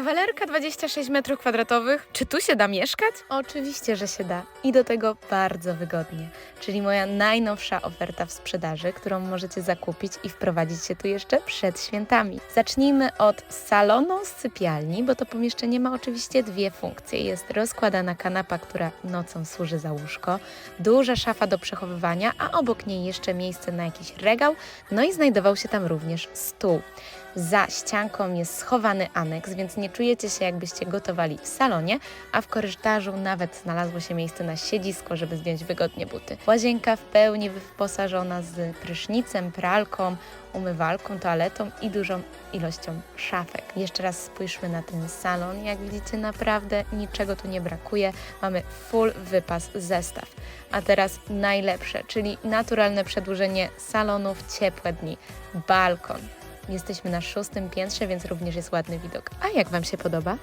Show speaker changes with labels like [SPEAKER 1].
[SPEAKER 1] Kawalerka 26 metrów kwadratowych. Czy tu się da mieszkać? Oczywiście, że się da. I do tego bardzo wygodnie. Czyli moja najnowsza oferta w sprzedaży, którą możecie zakupić i wprowadzić się tu jeszcze przed świętami. Zacznijmy od salonu z sypialni, bo to pomieszczenie ma oczywiście dwie funkcje. Jest rozkładana kanapa, która nocą służy za łóżko, duża szafa do przechowywania, a obok niej jeszcze miejsce na jakiś regał, no i znajdował się tam również stół. Za ścianką jest schowany aneks, więc nie czujecie się jakbyście gotowali w salonie, a w korytarzu nawet znalazło się miejsce na siedzisko, żeby zdjąć wygodnie buty. Łazienka w pełni wyposażona z prysznicem, pralką, umywalką, toaletą i dużą ilością szafek. Jeszcze raz spójrzmy na ten salon. Jak widzicie, naprawdę niczego tu nie brakuje. Mamy full wypas zestaw. A teraz najlepsze, czyli naturalne przedłużenie salonu w ciepłe dni. Balkon. Jesteśmy na szóstym piętrze, więc również jest ładny widok. A jak Wam się podoba?